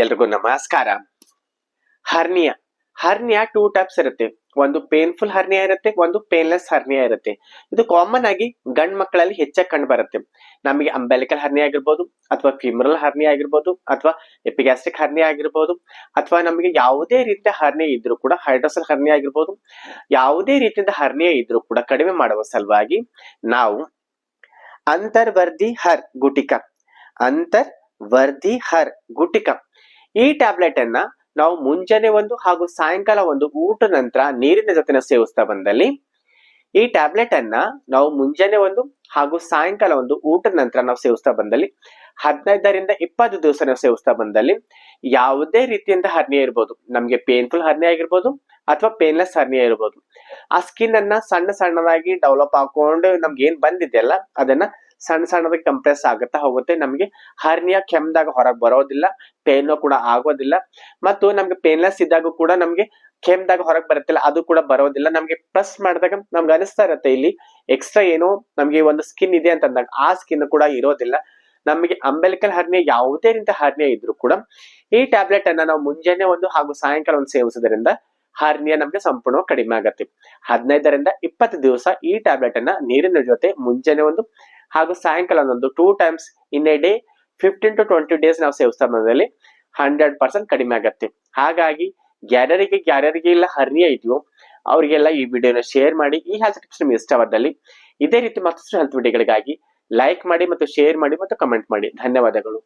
ಎಲ್ರಿಗೂ ನಮಸ್ಕಾರ. Hernia hernia two types ಇರುತ್ತೆ. ಒಂದು ಪೇನ್ಫುಲ್ ಹರ್ನಿಯಾ ಇರುತ್ತೆ, ಒಂದು ಪೇನ್ಲೆಸ್ ಹರ್ನಿಯಾ ಇರುತ್ತೆ. ಇದು ಕಾಮನ್ ಆಗಿ ಗಂಡ್ ಮಕ್ಕಳಲ್ಲಿ ಹೆಚ್ಚಾಗಿ ಕಂಡು ಬರುತ್ತೆ. ನಮಗೆ ಅಂಬೆಲಿಕಲ್ ಹರ್ನಿಯಾ ಆಗಿರ್ಬೋದು, ಅಥವಾ ಫಿಮರಲ್ ಹರ್ನಿಯಾ ಆಗಿರ್ಬೋದು, ಅಥವಾ ಎಪಿಗ್ಯಾಸ್ಟ್ರಿಕ್ ಹರ್ನಿಯಾ ಆಗಿರ್ಬೋದು, ಅಥವಾ ನಮಗೆ ಯಾವುದೇ ರೀತಿಯ ಹರ್ನಿಯ ಇದ್ರೂ ಕೂಡ ಹೈಡ್ರೋಸಲ್ ಹರ್ನಿಯಾ ಆಗಿರ್ಬೋದು, ಯಾವುದೇ ರೀತಿಯಿಂದ ಹರ್ನಿಯ ಇದ್ರೂ ಕೂಡ ಕಡಿಮೆ ಮಾಡುವ ಸಲುವಾಗಿ ನಾವು ಅಂತರ್ವರ್ಧಿ ಹರ್ ಗುಟಿಕ ಅಂತರ್ವರ್ಧಿ ಹರ್ ಗುಟಿಕ ಈ ಟ್ಯಾಬ್ಲೆಟ್ ಅನ್ನ ನಾವು ಮುಂಜಾನೆ ಒಂದು ಹಾಗೂ ಸಾಯಂಕಾಲ ಒಂದು ಊಟ ನಂತರ ನೀರಿನ ಜೊತೆನ ಸೇವಿಸ್ತಾ ಬಂದಲ್ಲಿ, ಈ ಟ್ಯಾಬ್ಲೆಟ್ ಅನ್ನ ನಾವು ಮುಂಜಾನೆ ಒಂದು ಹಾಗೂ ಸಾಯಂಕಾಲ ಒಂದು ಊಟದ ನಂತರ ನಾವು ಸೇವಿಸ್ತಾ ಬಂದಲ್ಲಿ, ಹದಿನೈದರಿಂದ ಇಪ್ಪತ್ತು ದಿವಸ ನಾವು ಸೇವಿಸ್ತಾ ಬಂದಲ್ಲಿ ಯಾವುದೇ ರೀತಿಯಿಂದ ಹರ್ನಿಯ ಇರ್ಬೋದು. ನಮ್ಗೆ ಪೇನ್ಫುಲ್ ಹರ್ನಿಯ ಆಗಿರ್ಬೋದು ಅಥವಾ ಪೇನ್ಲೆಸ್ ಹರ್ನಿಯ ಇರ್ಬೋದು. ಆ ಸ್ಕಿನ್ ಅನ್ನ ಸಣ್ಣ ಸಣ್ಣದಾಗಿ ಡೆವಲಪ್ ಹಾಕೊಂಡು ನಮ್ಗೆ ಏನ್ ಬಂದಿದೆಯಲ್ಲ ಅದನ್ನ ಸಣ್ಣ ಸಣ್ಣದ ಕಂಪ್ರೆಸ್ ಆಗುತ್ತಾ, ಹೋಗುತ್ತೆ. ನಮಗೆ ಹರ್ನಿಯ ಕೆಮ್ಮದಾಗ ಹೊರಗೆ ಬರೋದಿಲ್ಲ, ಪೇನು ಕೂಡ ಆಗೋದಿಲ್ಲ. ಮತ್ತು ನಮ್ಗೆ ಪೇನ್ಲೆಸ್ ಇದ್ದಾಗ ಕೂಡ ನಮ್ಗೆ ಕೆಮ್ಮದಾಗ ಹೊರಗೆ ಬರುತ್ತಿಲ್ಲ, ಅದು ಕೂಡ ಬರೋದಿಲ್ಲ. ನಮ್ಗೆ ಪ್ರೆಸ್ ಮಾಡಿದಾಗ ನಮ್ಗೆ ಅನಿಸ್ತಾ ಇರುತ್ತೆ ಇಲ್ಲಿ ಎಕ್ಸ್ಟ್ರಾ ಏನೋ ನಮ್ಗೆ ಒಂದು ಸ್ಕಿನ್ ಇದೆ ಅಂತ ಅಂದಾಗ ಆ ಸ್ಕಿನ್ ಕೂಡ ಇರೋದಿಲ್ಲ. ನಮಗೆ ಅಂಬೆಲಿಕಲ್ ಹರ್ನಿಯ ಯಾವುದೇ ರೀತಿಯ ಹರ್ನಿಯ ಇದ್ರು ಕೂಡ ಈ ಟ್ಯಾಬ್ಲೆಟ್ ಅನ್ನ ನಾವು ಮುಂಜಾನೆ ಒಂದು ಹಾಗೂ ಸಾಯಂಕಾಲ ಒಂದು ಸೇವಿಸೋದ್ರಿಂದ ಹರ್ನಿಯ ನಮ್ಗೆ ಸಂಪೂರ್ಣ ಕಡಿಮೆ ಆಗತ್ತೆ. ಹದಿನೈದರಿಂದ ಇಪ್ಪತ್ತು ದಿವಸ ಈ ಟ್ಯಾಬ್ಲೆಟ್ ಅನ್ನ ನೀರಿನ ಜೊತೆ ಮುಂಜಾನೆ ಒಂದು ಹಾಗೂ ಸಾಯಂಕಾಲ ಒಂದೊಂದು two times in a day fifteen to twenty days ನಾವು ಸೇವಿಸ್ತಾ ಬಂದಲ್ಲಿ ಹಂಡ್ರೆಡ್ ಪರ್ಸೆಂಟ್ ಕಡಿಮೆ ಆಗತ್ತೆ. ಹಾಗಾಗಿ ಯಾರ್ಯಾರಿಗೆ ಇಲ್ಲ ಹರ್ನಿಯ ಇದೆಯೋ ಅವರಿಗೆಲ್ಲ ಈ ವಿಡಿಯೋನ ಶೇರ್ ಮಾಡಿ, ಈ ಹೆಲ್ತ್ ಟಿಪ್ಸ್ ನಿಮ್ಗೆ ಇಷ್ಟವಾದಲ್ಲಿ ಇದೇ ರೀತಿ ಮತ್ತಷ್ಟು ಹೆಲ್ತ್ ವಿಡಿಯೋಗಳಿಗಾಗಿ ಲೈಕ್ ಮಾಡಿ ಮತ್ತು ಶೇರ್ ಮಾಡಿ ಮತ್ತು ಕಮೆಂಟ್ ಮಾಡಿ. ಧನ್ಯವಾದಗಳು.